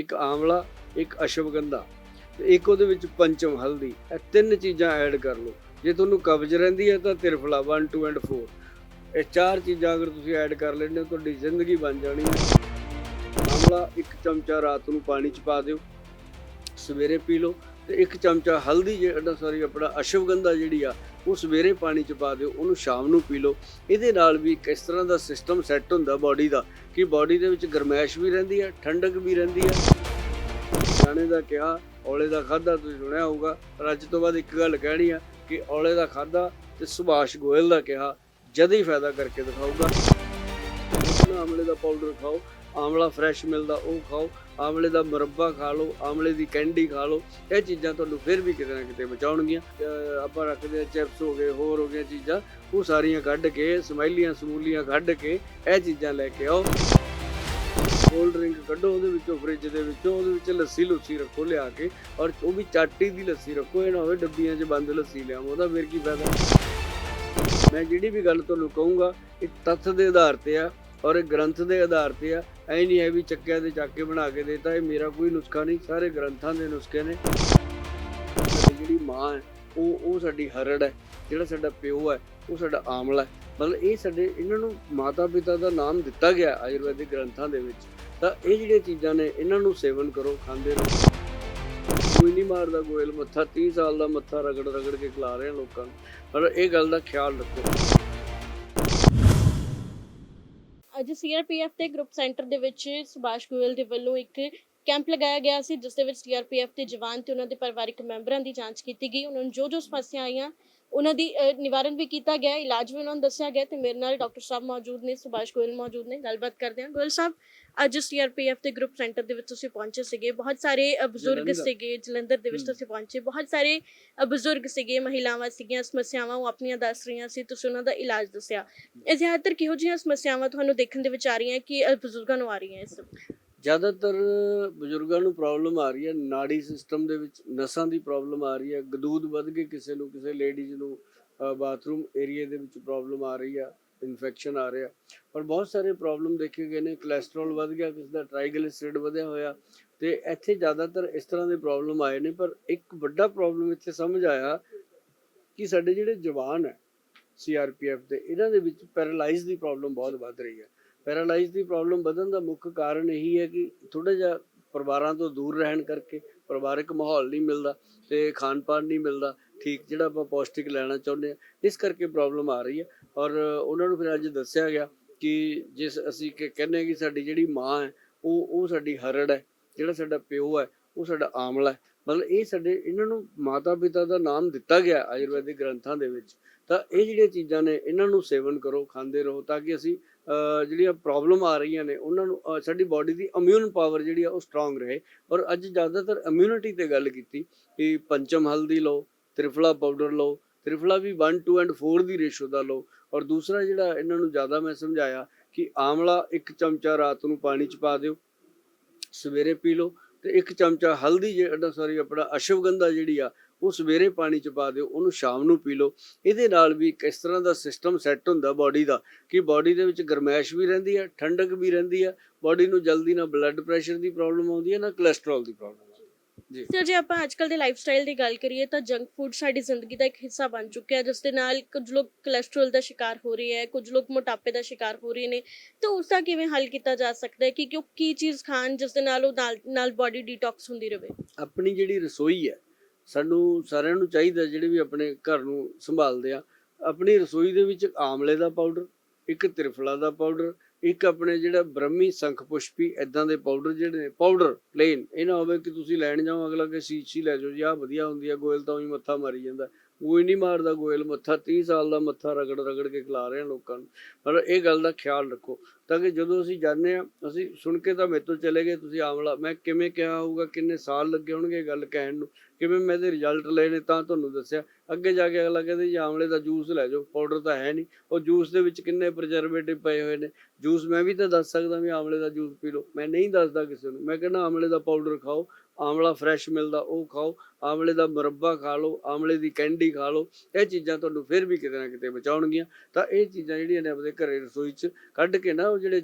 ਇੱਕ ਆਮਲਾ ਇੱਕ ਅਸ਼ਵਗੰਧਾ ਤੇ ਇੱਕ ਉਹਦੇ ਵਿੱਚ ਪੰਚਮ ਹਲਦੀ। ਇਹ ਤਿੰਨ ਚੀਜ਼ਾਂ ਐਡ ਕਰ ਲਓ। ਜੇ ਤੁਹਾਨੂੰ ਕਬਜ਼ ਰਹਿੰਦੀ ਹੈ ਤਾਂ ਤਿਰਫਲਾ 1 2 ਐਂਡ 4 ਇਹ ਚਾਰ ਚੀਜ਼ਾਂ ਅਗਰ ਤੁਸੀਂ ਐਡ ਕਰ ਲੈਂਦੇ ਹੋ, ਤੁਹਾਡੀ ਜ਼ਿੰਦਗੀ ਬਣ ਜਾਣੀ ਹੈ। ਆਮਲਾ ਇੱਕ ਚਮਚਾ ਰਾਤ ਨੂੰ ਪਾਣੀ ਚ ਪਾ ਦਿਓ, ਸਵੇਰੇ ਪੀ ਲਓ ਤੇ ਇੱਕ ਚਮਚਾ ਹਲਦੀ ਜਿਹੜਾ ਸੌਰੀ ਆਪਣਾ ਅਸ਼ਵਗੰਧਾ ਜਿਹੜੀ ਆ, ਉਹ ਸਵੇਰੇ ਪਾਣੀ ਚ ਪਾ ਦਿਓ, ਉਹਨੂੰ ਸ਼ਾਮ ਨੂੰ ਪੀ ਲਓ। ਇਹਦੇ ਨਾਲ ਵੀ ਕਿਸ ਤਰ੍ਹਾਂ ਦਾ ਸਿਸਟਮ ਸੈੱਟ ਹੁੰਦਾ ਬਾਡੀ ਦਾ ਕਿ ਬਾਡੀ ਦੇ ਵਿੱਚ ਗਰਮੈਸ਼ ਵੀ ਰਹਿੰਦੀ ਹੈ ਠੰਡਕ ਵੀ ਰਹਿੰਦੀ ਹੈ ਜਾਣੇ ਦਾ ਕਿਹਾ, ਔਲੇ ਦਾ ਖਾਦਾ ਤੁਸੀਂ ਸੁਣਿਆ ਹੋਊਗਾ, ਪਰ ਅੱਜ ਤੋਂ ਬਾਅਦ ਇੱਕ ਗੱਲ ਕਹਿਣੀ ਆ ਕਿ ਔਲੇ ਦਾ ਖਾਦਾ ਤੇ ਸੁਭਾਸ਼ ਗੋਇਲ ਦਾ ਕਿਹਾ, ਜਦ ਹੀ ਫਾਇਦਾ ਕਰਕੇ ਦਿਖਾਊਗਾ। ਆਮਲੇ ਦਾ ਪਾਊਡਰ ਖਾਓ। ਆਮਲਾ ਫਰੈਸ਼ ਮਿਲਦਾ, ਉਹ ਖਾਓ। ਆਮਲੇ ਦਾ ਮੁਰੱਬਾ ਖਾ ਲਓ, ਆਮਲੇ ਦੀ ਕੈਂਡੀ ਖਾ ਲਓ। ਇਹ ਚੀਜ਼ਾਂ ਤੁਹਾਨੂੰ ਫਿਰ ਵੀ ਕਿਤੇ ਨਾ ਕਿਤੇ ਬਚਾਉਣਗੀਆਂ। ਆਪਾਂ ਰੱਖਦੇ ਆ ਚਿਪਸ ਹੋ ਗਏ, ਹੋਰ ਹੋ ਗਈਆਂ ਚੀਜ਼ਾਂ। ਉਹ ਸਾਰੀਆਂ ਕੱਢ ਕੇ ਸਮੈਲੀਆਂ ਸਮੂਲੀਆਂ ਕੱਢ ਕੇ ਇਹ ਚੀਜ਼ਾਂ ਲੈ ਕੇ ਆਓ। ਕੋਲਡ ਡਰਿੰਕ ਕੱਢੋ ਉਹਦੇ ਵਿੱਚੋਂ ਫ੍ਰਿਜ ਦੇ ਵਿੱਚੋਂ, ਉਹਦੇ ਵਿੱਚ ਲੱਸੀ ਲੁੱਸੀ ਰੱਖੋ ਲਿਆ ਕੇ। ਔਰ ਉਹ ਵੀ ਚਾਟੀ ਦੀ ਲੱਸੀ ਰੱਖੋ, ਇਹ ਨਾ ਹੋਵੇ ਡੱਬੀਆਂ 'ਚ ਬੰਦ ਲੱਸੀ ਲਿਆਵੋ, ਉਹਦਾ ਫਿਰ ਕੀ ਫਾਇਦਾ? ਮੈਂ ਜਿਹੜੀ ਵੀ ਗੱਲ ਤੁਹਾਨੂੰ ਕਹੂੰਗਾ, ਇਹ ਤੱਥ ਦੇ ਆਧਾਰ ਤੇ ਆ ਔਰ ਇਹ ਗ੍ਰੰਥ ਦੇ ਆਧਾਰ ਤੇ ਆ। ਐ ਨਹੀਂ ਹੈ ਵੀ ਚੱਕਿਆ ਤੇ ਚੱਕ ਕੇ ਬਣਾ ਕੇ ਦੇਤਾ, ਇਹ ਮੇਰਾ ਕੋਈ ਨੁਸਖਾ ਨਹੀਂ, ਸਾਰੇ ਗ੍ਰੰਥਾਂ ਦੇ ਨੁਸਖੇ ਨੇ। ਸਾਡੀ ਜਿਹੜੀ ਮਾਂ ਹੈ, ਉਹ ਉਹ ਸਾਡੀ ਹਰੜ ਹੈ, ਜਿਹੜਾ ਸਾਡਾ ਪਿਓ ਹੈ, ਉਹ ਸਾਡਾ ਆਮਲਾ ਹੈ। ਮਤਲਬ ਇਹ ਸਾਡੇ ਇਹਨਾਂ ਨੂੰ ਮਾਤਾ ਪਿਤਾ ਦਾ ਨਾਮ ਦਿੱਤਾ ਗਿਆ ਆਯੁਰਵੈਦਿਕ ਗ੍ਰੰਥਾਂ ਦੇ ਵਿੱਚ। ਤਾਂ ਇਹ ਜਿਹੜੀਆਂ ਚੀਜ਼ਾਂ ਨੇ, ਇਹਨਾਂ ਨੂੰ ਸੇਵਨ ਕਰੋ, ਖਾਂਦੇ ਰਹੋ। ਕੋਈ ਨਹੀਂ ਮਾਰਦਾ ਗੋਇਲ ਮੱਥਾ 30 ਸਾਲ ਦਾ ਮੱਥਾ ਰਗੜ ਰਗੜ ਕੇ ਖਿਲਾ ਰਹੇ ਲੋਕਾਂ ਨੂੰ। ਪਰ ਇਹ ਗੱਲ ਦਾ ਖਿਆਲ ਰੱਖੋ। ਅੱਜ ਸੀਆਰਪੀਐਫ ਦੇ ਗਰੁੱਪ ਸੈਂਟਰ ਦੇ ਵਿੱਚ ਸੁਭਾਸ਼ ਗੋਇਲ ਦੇ ਵੱਲੋਂ ਇੱਕ ਕੈਂਪ ਲਗਾਇਆ ਗਿਆ ਸੀ, ਜਿਸ ਦੇ ਵਿੱਚ ਸੀਆਰਪੀਐਫ ਦੇ ਜਵਾਨ ਤੇ ਉਹਨਾਂ ਦੇ ਪਰਿਵਾਰਕ ਮੈਂਬਰਾਂ ਦੀ ਜਾਂਚ ਕੀਤੀ ਗਈ। ਉਹਨਾਂ ਨੂੰ ਜੋ ਜੋ ਸਮੱਸਿਆ ਆਈਆਂ ਉਹਨਾਂ ਦੀ ਨਿਵਾਰਨ ਵੀ ਕੀਤਾ ਗਿਆ ਇਲਾਜ ਵੀ ਉਹਨਾਂ ਨੂੰ ਦੱਸਿਆ ਗਿਆ ਤੇ ਮੇਰੇ ਨਾਲ ਡਾਕਟਰ ਸਾਹਿਬ ਮੌਜੂਦ ਨੇ ਸੁਭਾਸ਼ ਗੋਇਲ ਮੌਜੂਦ ਨੇ ਗੱਲਬਾਤ ਕਰਦੇ ਹਾਂ ਗੋਇਲ ਸਾਹਿਬ ਅੱਜ ਸੀਆਰਪੀਐਫ ਦੇ ਗਰੁੱਪ ਸੈਂਟਰ ਦੇ ਵਿੱਚ ਤੁਸੀਂ ਪਹੁੰਚੇ ਸੀਗੇ ਬਹੁਤ ਸਾਰੇ ਬਜ਼ੁਰਗ। ਸੀਗੇ ਜਲੰਧਰ ਦੇ ਵਿੱਚ। ਤੁਸੀਂ ਪਹੁੰਚੇ ਬਹੁਤ ਸਾਰੇ ਬਜ਼ੁਰਗ ਸੀਗੇ ਮਹਿਲਾਵਾਂ ਸੀਗੀਆਂ ਸਮੱਸਿਆਵਾਂ ਉਹ ਆਪਣੀਆਂ ਦੱਸ ਰਹੀਆਂ ਸੀ ਤੁਸੀਂ ਉਹਨਾਂ ਦਾ ਇਲਾਜ ਦੱਸਿਆ ਇਹ ਜ਼ਿਆਦਾਤਰ ਕਿਹੋ ਜਿਹੀਆਂ ਸਮੱਸਿਆਵਾਂ ਤੁਹਾਨੂੰ ਦੇਖਣ ਦੇ ਵਿੱਚ ਆ ਰਹੀਆਂ ਕਿ ਬਜ਼ੁਰਗਾਂ ਨੂੰ ਆ ਰਹੀਆਂ ਇਸ? ਜ਼ਿਆਦਾਤਰ ਬਜ਼ੁਰਗਾਂ ਨੂੰ ਪ੍ਰੋਬਲਮ ਆ ਰਹੀ ਹੈ, ਨਾੜੀ ਸਿਸਟਮ ਦੇ ਵਿੱਚ ਨਸਾਂ ਦੀ ਪ੍ਰੋਬਲਮ ਆ ਰਹੀ ਹੈ, ਗਦੂਦ ਵੱਧ ਕੇ ਕਿਸੇ ਨੂੰ, ਕਿਸੇ ਲੇਡੀਜ਼ ਨੂੰ ਬਾਥਰੂਮ ਏਰੀਆ ਦੇ ਵਿੱਚ ਪ੍ਰੋਬਲਮ ਆ ਰਹੀ ਆ ਇਨਫੈਕਸ਼ਨ ਆ ਰਿਹਾ। ਪਰ ਬਹੁਤ ਸਾਰੇ ਪ੍ਰੋਬਲਮ ਦੇਖੇ ਗਏ ਨੇ ਕੋਲੇਸਟ੍ਰੋਲ ਵੱਧ ਗਿਆ, ਕਿਸੇ ਦਾ ਟ੍ਰਾਈਗਲਿਸਰਾਈਡ ਵਧਿਆ ਹੋਇਆ ਤੇ ਇੱਥੇ ਜ਼ਿਆਦਾਤਰ ਇਸ ਤਰ੍ਹਾਂ ਦੇ ਪ੍ਰੋਬਲਮ ਆਏ ਨੇ, ਪਰ ਇੱਕ ਵੱਡਾ ਪ੍ਰੋਬਲਮ ਇੱਥੇ ਸਮਝ ਆਇਆ ਕਿ ਸਾਡੇ ਜਿਹੜੇ ਜਵਾਨ ਹੈ ਸੀਆਰਪੀਐਫ ਦੇ, ਇਹਨਾਂ ਦੇ ਵਿੱਚ ਪੈਰਾਲਾਈਜ਼ ਦੀ ਪ੍ਰੋਬਲਮ ਬਹੁਤ ਵੱਧ ਰਹੀ ਹੈ। ਪੈਰਾਲਾਈਜ਼ ਦੀ ਪ੍ਰੋਬਲਮ ਵਧਣ ਦਾ ਮੁੱਖ ਕਾਰਨ ਇਹੀ ਹੈ ਕਿ ਥੋੜਾ ਜਿਹਾ ਪਰਿਵਾਰਾਂ ਤੋਂ ਦੂਰ ਰਹਿਣ ਕਰਕੇ ਪਰਿਵਾਰਕ ਮਾਹੌਲ ਨਹੀਂ ਮਿਲਦਾ ਤੇ ਖਾਣ ਪਾਣ ਨਹੀਂ ਮਿਲਦਾ। ਠੀਕ ਜਿਹੜਾ ਆਪਾਂ ਪੌਸ਼ਟਿਕ ਲੈਣਾ ਚਾਹੁੰਦੇ ਆ ਇਸ ਕਰਕੇ ਪ੍ਰੋਬਲਮ ਆ ਰਹੀ ਹੈ। ਔਰ ਉਹਨਾਂ ਨੂੰ ਫਿਰ ਅੱਜ ਦੱਸਿਆ ਗਿਆ ਕਿ ਜਿਸ ਅਸੀਂ ਕਿ ਕਹਿੰਦੇ ਹਾਂ ਕਿ ਸਾਡੀ ਜਿਹੜੀ ਮਾਂ ਹੈ, ਉਹ ਉਹ ਸਾਡੀ ਹਰੜ ਹੈ, ਜਿਹੜਾ ਸਾਡਾ ਪਿਓ ਹੈ, ਉਹ ਸਾਡਾ ਆਮਲਾ ਹੈ। ਮਤਲਬ ਇਹ ਸਾਡੇ, ਇਹਨਾਂ ਨੂੰ ਮਾਤਾ ਪਿਤਾ ਦਾ ਨਾਮ ਦਿੱਤਾ ਗਿਆ ਆਯੁਰਵੈਦਿਕ ਗ੍ਰੰਥਾਂ ਦੇ ਵਿੱਚ। ਤਾਂ ਇਹ ਜਿਹੜੀਆਂ ਚੀਜ਼ਾਂ ਨੇ, ਇਹਨਾਂ ਨੂੰ ਸੇਵਨ ਕਰੋ, ਖਾਂਦੇ ਰਹੋ ਤਾਂ ਕਿ ਅਸੀਂ ਜਿਹੜੀਆਂ ਪ੍ਰੋਬਲਮ ਆ ਰਹੀਆਂ ਨੇ, ਉਹਨਾਂ ਨੂੰ ਸਾਡੀ ਬਾਡੀ ਦੀ ਇਮਿਊਨ ਪਾਵਰ ਜਿਹੜੀ ਆ ਉਹ ਸਟਰੋਂਗ ਰਹੇ। ਔਰ ਅੱਜ ਜ਼ਿਆਦਾਤਰ ਇਮਿਊਨਿਟੀ ਤੇ ਗੱਲ ਕੀਤੀ ਕਿ ਪੰਚਮ ਹਲਦੀ ਲਓ, ਤ੍ਰਿਫਲਾ ਪਾਊਡਰ ਲਓ, ਤ੍ਰਿਫਲਾ ਵੀ 1 2 ਐਂਡ 4 ਦੀ ਰੇਸ਼ੋ ਦਾ ਲਓ। ਔਰ ਦੂਸਰਾ ਜਿਹੜਾ ਇਹਨਾਂ ਨੂੰ ਜ਼ਿਆਦਾ ਮੈਂ ਸਮਝਾਇਆ ਕਿ ਆਮਲਾ ਇੱਕ ਚਮਚਾ ਰਾਤ ਨੂੰ ਪਾਣੀ ਚ ਪਾ ਦਿਓ, ਸਵੇਰੇ ਪੀ ਲਓ ਤੇ ਇੱਕ ਚਮਚਾ ਹਲਦੀ ਜਿਹੜਾ ਸੌਰੀ ਆਪਣਾ ਅਸ਼ਵਗੰਧਾ ਜਿਹੜੀ ਆ ਉਹ ਸਵੇਰੇ ਪਾਣੀ ਚ ਪਾ ਦਿਓ ਉਹਨੂੰ ਸ਼ਾਮ ਨੂੰ ਪੀ ਲਓ। ਇਹਦੇ ਨਾਲ ਵੀ ਕਿਸ ਤਰ੍ਹਾਂ ਦਾ ਸਿਸਟਮ ਸੈੱਟ ਹੁੰਦਾ ਬਾਡੀ ਦਾ ਕਿ ਬਾਡੀ ਦੇ ਵਿੱਚ ਗਰਮੈਸ਼ ਵੀ ਰਹਿੰਦੀ ਹੈ ਠੰਡਕ ਵੀ ਰਹਿੰਦੀ ਹੈ। ਬਾਡੀ ਨੂੰ ਜਲਦੀ ਨਾ ਬਲੱਡ ਪ੍ਰੈਸ਼ਰ ਦੀ ਪ੍ਰੋਬਲਮ ਆਉਂਦੀ ਹੈ ਨਾ ਕੋਲੇਸਟ੍ਰੋਲ ਦੀ ਪ੍ਰੋਬਲਮ ਜੀ। ਸਰ ਜੇ ਆਪਾਂ ਅੱਜਕੱਲ ਦੇ ਲਾਈਫ ਸਟਾਈਲ ਦੀ ਗੱਲ ਕਰੀਏ ਤਾਂ ਜੰਕ ਫੂਡ ਸਾਡੀ ਜ਼ਿੰਦਗੀ ਦਾ ਇੱਕ ਹਿੱਸਾ ਬਣ ਚੁੱਕਿਆ ਹੈ ਜਿਸ ਦੇ ਨਾਲ ਕੁਝ ਲੋਕ ਕੋਲੇਸਟ੍ਰੋਲ ਦਾ ਸ਼ਿਕਾਰ ਹੋ ਰਹੇ ਹੈ ਕੁਝ ਲੋਕ ਮੋਟਾਪੇ ਦਾ ਸ਼ਿਕਾਰ ਹੋ ਰਹੇ ਨੇ। ਤਾਂ ਉਸ ਦਾ ਕਿਵੇਂ ਹੱਲ ਕੀਤਾ ਜਾ ਸਕਦਾ ਹੈ ਕਿ ਕਿ ਉਹ ਕੀ ਚੀਜ਼ ਖਾਣ ਜਿਸ ਦੇ ਨਾਲ ਉਹ ਨਾਲ ਬਾਡੀ ਡੀਟੌਕਸ ਹੁੰਦੀ ਰਹੇ ਆਪਣੀ ਜਿਹੜੀ ਰਸੋਈ ਹੈ ਸਾਨੂੰ ਸਾਰਿਆਂ ਨੂੰ ਚਾਹੀਦਾ ਜਿਹੜੇ ਵੀ ਆਪਣੇ ਘਰ ਨੂੰ ਸੰਭਾਲਦੇ ਆ। ਆਪਣੀ ਰਸੋਈ ਦੇ ਵਿੱਚ ਆਮਲੇ ਦਾ ਪਾਊਡਰ, ਇੱਕ ਤ੍ਰਿਫਲਾ ਦਾ ਪਾਊਡਰ, ਇੱਕ ਆਪਣੇ ਜਿਹੜਾ ਬ੍ਰਹਮੀ ਸੰਖ ਪੁਸ਼ਪੀ ਇਦਾਂ ਦੇ ਪਾਊਡਰ ਜਿਹੜੇ ਨੇ ਪਾਊਡਰ ਪਲੇਨ ਇਹ ਨਾ ਹੋਵੇ ਕਿ ਤੁਸੀਂ ਲੈਣ ਜਾਓ, ਅਗਲਾ ਕਿ ਸੀਚੀ ਲੈ ਜਾਓ ਜੀ, ਆਹ ਵਧੀਆ ਹੁੰਦੀ ਆ, ਗੋਇਲ ਤਾਂ ਉਹੀ ਮੱਥਾ ਮਾਰੀ ਜਾਂਦਾ। ਕੋਈ ਨਹੀਂ ਮਾਰਦਾ ਗੋਇਲ ਮੱਥਾ 30 ਸਾਲ ਦਾ ਮੱਥਾ ਰਗੜ ਰਗੜ ਕੇ ਖਿਲਾ ਰਹੇ ਲੋਕਾਂ ਨੂੰ। ਪਰ ਇਹ ਗੱਲ ਦਾ ਖਿਆਲ ਰੱਖੋ, ਤਾਂ ਕਿ ਜਦੋਂ ਅਸੀਂ ਜਾਂਦੇ ਆ ਅਸੀਂ ਸੁਣ ਕੇ ਤਾਂ ਮੇਰੇ ਤੋਂ ਚਲੇ ਗਏ, ਤੁਸੀਂ ਆਮਲਾ ਮੈਂ ਕਿਵੇਂ ਕਿਹਾ ਹੋਊਗਾ, ਕਿੰਨੇ ਸਾਲ ਲੱਗੇ ਹੋਣਗੇ ਇਹ ਗੱਲ ਕਹਿਣ ਨੂੰ, ਕਿਵੇਂ ਮੈਂ ਇਹਦੇ ਰਿਜ਼ਲਟ ਲਏ ਨੇ ਤਾਂ ਤੁਹਾਨੂੰ ਦੱਸਿਆ। ਅੱਗੇ ਜਾ ਕੇ ਅਗਲਾ ਕਹਿੰਦੇ ਜੀ ਆਮਲੇ ਦਾ ਜੂਸ ਲੈ ਜਾਓ ਪਾਊਡਰ ਤਾਂ ਹੈ ਨਹੀਂ। ਉਹ ਜੂਸ ਦੇ ਵਿੱਚ ਕਿੰਨੇ ਪ੍ਰਜਰਵੇਟਿਵ ਪਏ ਹੋਏ ਨੇ। ਜੂਸ ਮੈਂ ਵੀ ਤਾਂ ਦੱਸ ਸਕਦਾ ਵੀ ਆਮਲੇ ਦਾ ਜੂਸ ਪੀ ਲਓ। ਮੈਂ ਨਹੀਂ ਦੱਸਦਾ ਕਿਸੇ ਨੂੰ। ਮੈਂ ਕਹਿੰਦਾ ਆਮਲੇ ਦਾ ਪਾਊਡਰ ਖਾਓ, ਆਮਲਾ ਫਰੈਸ਼ ਮਿਲਦਾ, ਉਹ ਖਾਓ। ਆਮਲੇ ਦਾ ਮੁਰੱਬਾ ਖਾ ਲਓ, ਆਮਲੇ ਦੀ ਕੈਂਡੀ ਖਾ ਲਓ, ਇਹ ਚੀਜ਼ਾਂ ਤੁਹਾਨੂੰ ਫਿਰ ਵੀ ਕਿਤੇ ਨਾ ਕਿਤੇ ਬਚਾਉਣਗੀਆਂ। ਤਾਂ ਇਹ ਚੀਜ਼ਾਂ ਜਿਹੜੀਆਂ ਨੇ ਆਪਣੇ ਘਰੇ ਰਸੋਈ 'ਚ ਕੱਢ ਕੇ ਨਾ, ਉਹ ਜਿਹੜੇ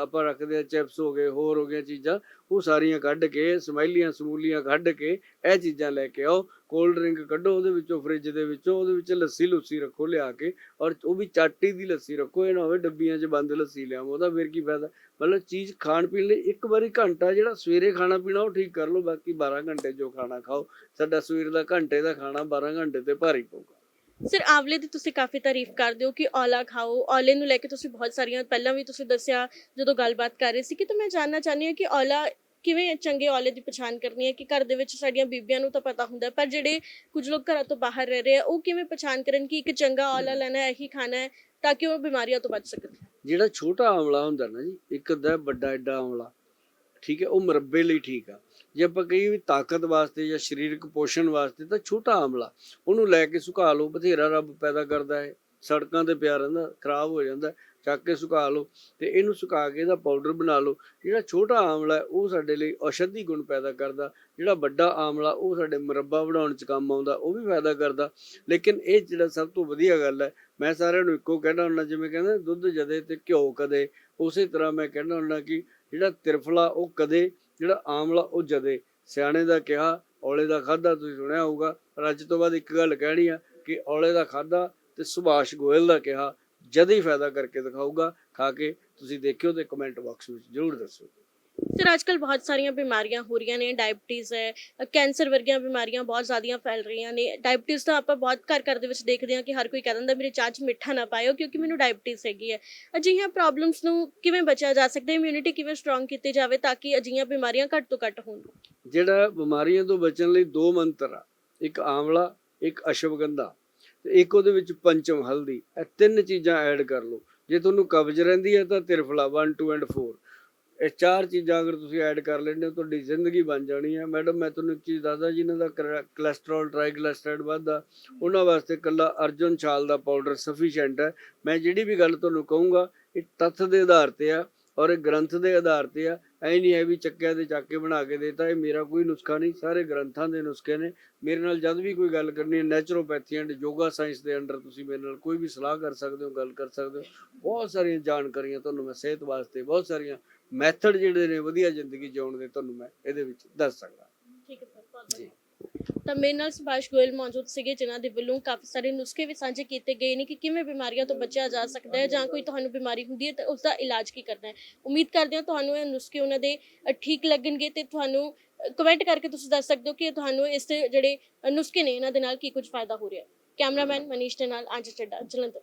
ਆਪਾਂ ਰੱਖਦੇ ਆ ਚਿਪਸ ਹੋ ਗਏ, ਹੋਰ ਹੋ ਗਈਆਂ ਚੀਜ਼ਾਂ, ਉਹ ਸਾਰੀਆਂ ਕੱਢ ਕੇ ਸਮੈਲੀਆਂ ਸਮੂਲੀਆਂ ਕੱਢ ਕੇ ਇਹ ਚੀਜ਼ਾਂ ਲੈ ਕੇ ਆਓ। ਕੋਲਡ ਡਰਿੰਕ ਕੱਢੋ ਉਹਦੇ ਵਿੱਚੋਂ, ਫ੍ਰਿਜ ਦੇ ਵਿੱਚੋਂ, ਉਹਦੇ ਵਿੱਚ ਲੱਸੀ ਲੁੱਸੀ ਰੱਖੋ ਲਿਆ ਕੇ, ਔਰ ਉਹ ਵੀ ਚਾਟੀ ਦੀ ਲੱਸੀ ਰੱਖੋ, ਇਹ ਨਾ ਹੋਵੇ ਡੱਬੀਆਂ 'ਚ ਬੰਦ ਲੱਸੀ ਲਿਆਵੋ ਉਹਦਾ ਫਿਰ ਕੀ ਫਾਇਦਾ? ਮਤਲਬ ਚੀਜ਼ ਖਾਣ ਪੀਣ ਲਈ ਇੱਕ ਵਾਰੀ ਘੰਟਾ ਜਿਹੜਾ ਸਵੇਰੇ ਖਾਣਾ ਪੀਣਾ ਉਹ ਠੀਕ ਕਰ ਲਓ, ਬਾਕੀ 12 ਘੰਟੇ ਜੋ ਖਾਣਾ ਖਾਓ ਸਾਡਾ ਸਵੇਰ ਦਾ ਘੰਟੇ ਦਾ ਖਾਣਾ 12 ਘੰਟੇ ਤੇ ਭਾਰੀ ਪਊਗਾ। ਸਰ ਆਵਲੇ ਦੀ ਤੁਸੀਂ ਕਾਫੀ ਤਾਰੀਫ ਕਰਦੇ ਹੋ ਕਿ ਔਲਾ ਖਾਓ ਔਲੇ ਨੂੰ ਲੈ ਕੇ ਤੁਸੀਂ ਬਹੁਤ ਸਾਰੀਆਂ ਪਹਿਲਾਂ ਵੀ ਤੁਸੀਂ ਦੱਸਿਆ ਜਦੋਂ ਗੱਲਬਾਤ ਕਰ ਰਹੇ ਸੀ ਕਿ ਤਾਂ ਮੈਂ ਜਾਨਣਾ ਚਾਹੁੰਦੀ ਹਾਂ ਕਿ ਔਲਾ ਕਿਵੇਂ ਚੰਗੇ ਔਲੇ ਦੀ ਪਛਾਣ ਕਰਨੀ ਹੈ ਕਿ ਘਰ ਦੇ ਵਿੱਚ ਸਾਡੀਆਂ ਬੀਬੀਆਂ ਨੂੰ ਤਾਂ ਪਤਾ ਹੁੰਦਾ ਪਰ ਜਿਹੜੇ ਕੁਝ ਲੋਕ ਘਰਾਂ ਤੋਂ ਬਾਹਰ ਰਹਿ ਰਹੇ ਆ ਉਹ ਕਿਵੇਂ ਪਛਾਣ ਕਰਨ ਕਿ ਇੱਕ ਚੰਗਾ ਔਲਾ ਲੈਣਾ ਹੈ ਇਹੀ ਖਾਣਾ ਹੈ ਤਾਂ ਕਿ ਉਹ ਬਿਮਾਰੀਆਂ ਤੋਂ ਬਚ ਸਕਣ? ਜਿਹੜਾ ਛੋਟਾ ਆਮਲਾ ਹੁੰਦਾ ਨਾ ਜੀ ਇੱਕ ਹੁੰਦਾ ਵੱਡਾ ਐਡਾ ਆਮਲਾ ਠੀਕ ਹੈ ਉਹ ਮੁਰੱਬੇ ਲਈ ਠੀਕ ਆ। ਜੇ ਆਪਾਂ ਕਹੀਏ ਵੀ ਤਾਕਤ ਵਾਸਤੇ ਜਾਂ ਸਰੀਰਕ ਪੋਸ਼ਣ ਵਾਸਤੇ ਤਾਂ ਛੋਟਾ ਆਮਲਾ ਉਹਨੂੰ ਲੈ ਕੇ ਸੁਕਾ ਲਓ, ਬਥੇਰਾ ਰੱਬ ਪੈਦਾ ਕਰਦਾ ਹੈ। ਸੜਕਾਂ ਤੇ ਪਿਆ ਰਹਿੰਦਾ, ਖਰਾਬ ਹੋ ਜਾਂਦਾ, ਚੱਕ ਕੇ ਸੁਕਾ ਲਓ ਤੇ ਇਹਨੂੰ ਸੁਕਾ ਕੇ ਇਹਦਾ ਪਾਊਡਰ ਬਣਾ ਲਓ। ਜਿਹੜਾ ਛੋਟਾ ਆਮਲਾ ਉਹ ਸਾਡੇ ਲਈ ਔਸ਼ਧੀ ਗੁਣ ਪੈਦਾ ਕਰਦਾ। ਜਿਹੜਾ ਵੱਡਾ ਆਮਲਾ ਉਹ ਸਾਡੇ ਮੁਰੱਬਾ ਬਣਾਉਣ ਚ ਕੰਮ ਆਉਂਦਾ, ਉਹ ਵੀ ਫਾਇਦਾ ਕਰਦਾ। ਲੇਕਿਨ ਇਹ ਜਿਹੜਾ ਸਭ ਤੋਂ ਵਧੀਆ ਗੱਲ ਹੈ, ਮੈਂ ਸਾਰਿਆਂ ਨੂੰ ਇੱਕੋ ਕਹਿਣਾ ਹੁੰਦਾ, ਜਿਵੇਂ ਕਹਿੰਦੇ ਦੁੱਧ ਜਦੇ ਤੇ ਘਿਓ ਕਦੇ, ਉਸੇ ਤਰ੍ਹਾਂ ਮੈਂ ਕਹਿਣਾ ਹੁੰਦਾ ਕਿ ਜਿਹੜਾ ਤਿਰਫਲਾ ਉਹ ਕਦੇ ਜਿਹੜਾ ਆਮਲਾ ਉਹ ਜਦੇ। ਸਿਆਣੇ ਦਾ ਕਿਹਾ, ਔਲੇ ਦਾ ਖਾਦਾ ਤੁਸੀਂ ਸੁਣਿਆ ਹੋਊਗਾ, ਪਰ ਅੱਜ ਤੋਂ ਬਾਅਦ ਇੱਕ ਗੱਲ ਕਹਿਣੀ ਆ ਕਿ ਔਲੇ ਦਾ ਖਾਦਾ ਤੇ ਸੁਭਾਸ਼ ਗੋਇਲ ਦਾ ਕਿਹਾ, ਜਦ ਹੀ ਫਾਇਦਾ ਕਰਕੇ ਦਿਖਾਊਗਾ, ਖਾ ਕੇ ਤੁਸੀਂ ਦੇਖਿਓ ਤੇ ਕਮੈਂਟ ਬਾਕਸ ਵਿੱਚ ਜ਼ਰੂਰ ਦੱਸੋ ਸਰ ਅੱਜਕੱਲ ਬਹੁਤ ਸਾਰੀਆਂ ਬਿਮਾਰੀਆਂ ਹੋ ਰਹੀਆਂ ਨੇ ਡਾਇਬਟੀਜ਼ ਹੈ ਕੈਂਸਰ ਵਰਗੀਆਂ ਬਿਮਾਰੀਆਂ ਬਹੁਤ ਜ਼ਿਆਦੀਆਂ ਫੈਲ ਰਹੀਆਂ ਨੇ ਡਾਇਬਟੀਜ਼ ਤਾਂ ਆਪਾਂ ਬਹੁਤ ਘਰ ਘਰ ਦੇ ਵਿੱਚ ਦੇਖਦੇ ਹਾਂ ਕਿ ਹਰ ਕੋਈ ਕਹਿ ਦਿੰਦਾ, ਮੇਰੇ ਚਾਹ 'ਚ ਮਿੱਠਾ ਨਾ ਪਾਇਓ ਕਿਉਂਕਿ ਮੈਨੂੰ ਡਾਇਬਟੀਜ਼ ਹੈਗੀ ਹੈ। ਅਜਿਹੀਆਂ ਪ੍ਰੋਬਲਮਸ ਨੂੰ ਕਿਵੇਂ ਬਚਿਆ ਜਾ ਸਕਦਾ ਹੈ ਇਮਿਊਨਿਟੀ ਕਿਵੇਂ ਸਟਰੋਂਗ ਕੀਤੀ ਜਾਵੇ ਤਾਂ ਕਿ ਅਜਿਹੀਆਂ ਬਿਮਾਰੀਆਂ ਘੱਟ ਤੋਂ ਘੱਟ ਹੋਣ? ਜਿਹੜਾ ਬਿਮਾਰੀਆਂ ਤੋਂ ਬਚਣ ਲਈ ਦੋ ਮੰਤਰ ਆ, ਇੱਕ ਆਮਲਾ ਇੱਕ ਅਸ਼ਵਗੰਧਾ ਤੇ ਇੱਕ ਉਹਦੇ ਵਿੱਚ ਪੰਚਮ ਹਲਦੀ, ਇਹ ਤਿੰਨ ਚੀਜ਼ਾਂ ਐਡ ਕਰ ਲਓ। ਜੇ ਤੁਹਾਨੂੰ ਕਬਜ਼ ਰਹਿੰਦੀ ਹੈ ਤਾਂ ਤਿਰਫਲਾ 1 2 ਐਂਡ 4 ਇਹ ਚਾਰ ਚੀਜ਼ਾਂ ਅਗਰ ਤੁਸੀਂ ਐਡ ਕਰ ਲੈਂਦੇ ਹੋ, ਤੁਹਾਡੀ ਜ਼ਿੰਦਗੀ ਬਣ ਜਾਣੀ ਹੈ। ਮੈਡਮ, ਮੈਂ ਤੁਹਾਨੂੰ ਇੱਕ ਚੀਜ਼ ਦੱਸਦਾ, ਜਿਨ੍ਹਾਂ ਦਾ ਕੋਲੈ- ਕੋਲੇਸਟ੍ਰੋਲ ਟ੍ਰਾਈਗਲਿਸਰਾਈਡ ਵੱਧਦਾ, ਉਹਨਾਂ ਵਾਸਤੇ ਕੱਲਾ ਅਰਜੁਨ ਛਾਲ ਦਾ ਪਾਊਡਰ ਸਫੀਸ਼ੀਐਂਟ ਹੈ। ਮੈਂ ਜਿਹੜੀ ਵੀ ਗੱਲ ਤੁਹਾਨੂੰ ਕਹੂੰਗਾ, ਇਹ ਤੱਥ ਦੇ ਆਧਾਰ ਤੇ ਆ ਔਰ ਇਹ ਗ੍ਰੰਥ ਦੇ ਆਧਾਰ ਤੇ ਆ। ਐ ਨਹੀਂ ਹੈ ਵੀ ਚੱਕਿਆ ਤੇ ਚੱਕ ਕੇ ਬਣਾ ਕੇ ਦੇਤਾ ਇਹ ਮੇਰਾ ਕੋਈ ਨੁਸਖਾ ਨਹੀਂ ਸਾਰੇ ਗ੍ਰੰਥਾਂ ਦੇ ਨੁਸਖੇ ਨੇ। ਮੇਰੇ ਨਾਲ ਜਦ ਵੀ ਕੋਈ ਗੱਲ ਕਰਨੀ ਹੈ ਨੈਚੁਰੋਪੈਥੀ ਐਂਡ ਯੋਗਾ ਸਾਇੰਸ ਦੇ ਅੰਡਰ ਤੁਸੀਂ ਮੇਰੇ ਨਾਲ ਕੋਈ ਵੀ ਸਲਾਹ ਕਰ ਸਕਦੇ ਹੋ ਗੱਲ ਕਰ ਸਕਦੇ ਹੋ ਬਹੁਤ ਸਾਰੀਆਂ ਜਾਣਕਾਰੀਆਂ ਤੁਹਾਨੂੰ ਮੈਂ ਸਿਹਤ ਵਾਸਤੇ ਬਹੁਤ ਸਾਰੀਆਂ ਮੈਥਡ ਜਿਹੜੇ ਨੇ ਵਧੀਆ ਜ਼ਿੰਦਗੀ ਜਿਉਣ ਦੇ ਤੁਹਾਨੂੰ ਮੈਂ ਇਹਦੇ ਵਿੱਚ ਦੱਸ ਸਕਦਾ। ਠੀਕ ਹੈ ਸਰ ਬਹੁਤ ਜੀ। ਤਾਂ ਮੇਰੇ ਨਾਲ ਸੁਭਾਸ਼ ਗੋਇਲ ਮੌਜੂਦ ਸੀਗੇ, ਜਿਨ੍ਹਾਂ ਦੇ ਵੱਲੋਂ ਕਾਫੀ ਸਾਰੇ ਨੁਸਖੇ ਵੀ ਸਾਂਝੇ ਕੀਤੇ ਗਏ ਨੇ ਕਿ ਕਿਵੇਂ ਬਿਮਾਰੀਆਂ ਤੋਂ ਬਚਿਆ ਜਾ ਸਕਦਾ ਹੈ ਜਾਂ ਕੋਈ ਤੁਹਾਨੂੰ ਬਿਮਾਰੀ ਹੁੰਦੀ ਹੈ ਤਾਂ ਉਸ ਦਾ ਇਲਾਜ ਕੀ ਕਰਨਾ ਹੈ। ਉਮੀਦ ਕਰਦੇ ਹਾਂ ਤੁਹਾਨੂੰ ਇਹ ਨੁਸਖੇ ਉਹਨਾਂ ਦੇ ਠੀਕ ਲੱਗਣਗੇ ਤੇ ਤੁਹਾਨੂੰ ਕਮੈਂਟ ਕਰਕੇ ਤੁਸੀਂ ਦੱਸ ਸਕਦੇ ਹੋ ਕਿ ਤੁਹਾਨੂੰ ਇਸ ਜਿਹੜੇ ਨੁਸਖੇ ਨੇ, ਇਹਨਾਂ ਦੇ ਨਾਲ ਕੀ ਕੁਝ ਫਾਇਦਾ ਹੋ ਰਿਹਾ ਹੈ। ਕੈਮਰਾਮੈਨ ਮਨੀਸ਼ ਦੇ ਨਾਲ ਅੰਜ ਚੱਡਾ, ਜਲੰਧਰ।